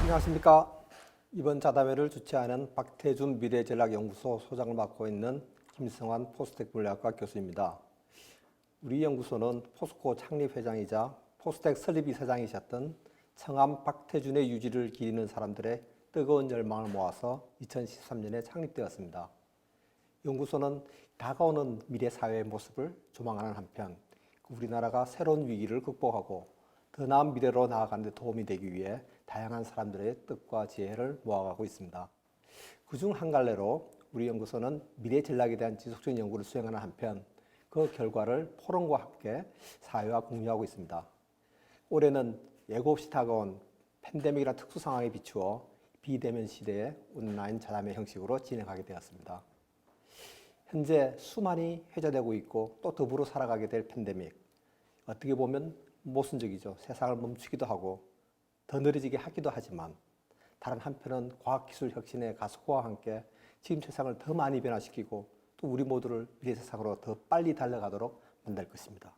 안녕하십니까. 이번 자담회를 주최하는 박태준 미래전략연구소 소장을 맡고 있는 김성환 포스텍 물리학과 교수입니다. 우리 연구소는 포스코 창립회장이자 포스텍 설립이사장이셨던 청암 박태준의 유지를 기리는 사람들의 뜨거운 열망을 모아서 2013년에 창립되었습니다. 연구소는 다가오는 미래 사회의 모습을 조망하는 한편 우리나라가 새로운 위기를 극복하고 더 나은 미래로 나아가는 데 도움이 되기 위해 다양한 사람들의 뜻과 지혜를 모아가고 있습니다. 그중 한 갈래로 우리 연구소는 미래 전략에 대한 지속적인 연구를 수행하는 한편 그 결과를 포럼과 함께 사회와 공유하고 있습니다. 올해는 예고 없이 다가온 팬데믹이라는 특수 상황에 비추어 비대면 시대의 온라인 자담회 형식으로 진행하게 되었습니다. 현재 수많이 회자되고 있고 또 더불어 살아가게 될 팬데믹. 어떻게 보면 모순적이죠. 세상을 멈추기도 하고 더 느려지게 하기도 하지만 다른 한편은 과학기술 혁신의 가속화와 함께 지금 세상을 더 많이 변화시키고 또 우리 모두를 미래 세상으로 더 빨리 달려가도록 만들 것입니다.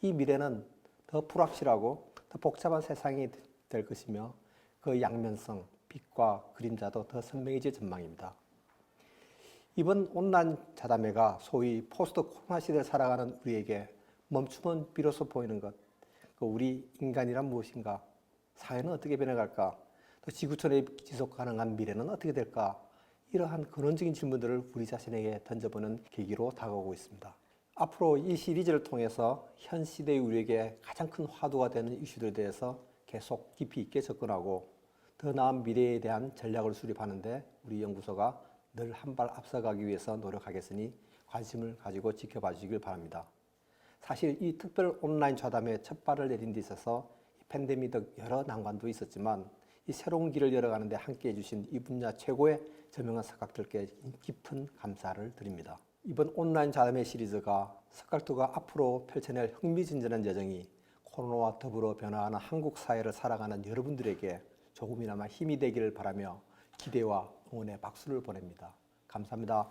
이 미래는 더 불확실하고 더 복잡한 세상이 될 것이며 그 양면성, 빛과 그림자도 더 선명해질 전망입니다. 이번 온라인 자담회가 소위 포스트 코로나 시대를 살아가는 우리에게 멈춤은 비로소 보이는 것, 그 우리 인간이란 무엇인가, 사회는 어떻게 변해갈까, 또 지구촌의 지속 가능한 미래는 어떻게 될까, 이러한 근원적인 질문들을 우리 자신에게 던져보는 계기로 다가오고 있습니다. 앞으로 이 시리즈를 통해서 현 시대의 우리에게 가장 큰 화두가 되는 이슈들에 대해서 계속 깊이 있게 접근하고 더 나은 미래에 대한 전략을 수립하는데 우리 연구소가 늘 한 발 앞서가기 위해서 노력하겠으니 관심을 가지고 지켜봐 주시길 바랍니다. 사실 이 특별 온라인 좌담에 첫 발을 내린 데 있어서 이 팬데믹 등 여러 난관도 있었지만 이 새로운 길을 열어가는데 함께해 주신 이 분야 최고의 저명한 석학들께 깊은 감사를 드립니다. 이번 온라인 자담회 시리즈가 석학도가 앞으로 펼쳐낼 흥미진진한 여정이 코로나와 더불어 변화하는 한국 사회를 살아가는 여러분들에게 조금이나마 힘이 되기를 바라며 기대와 응원의 박수를 보냅니다. 감사합니다.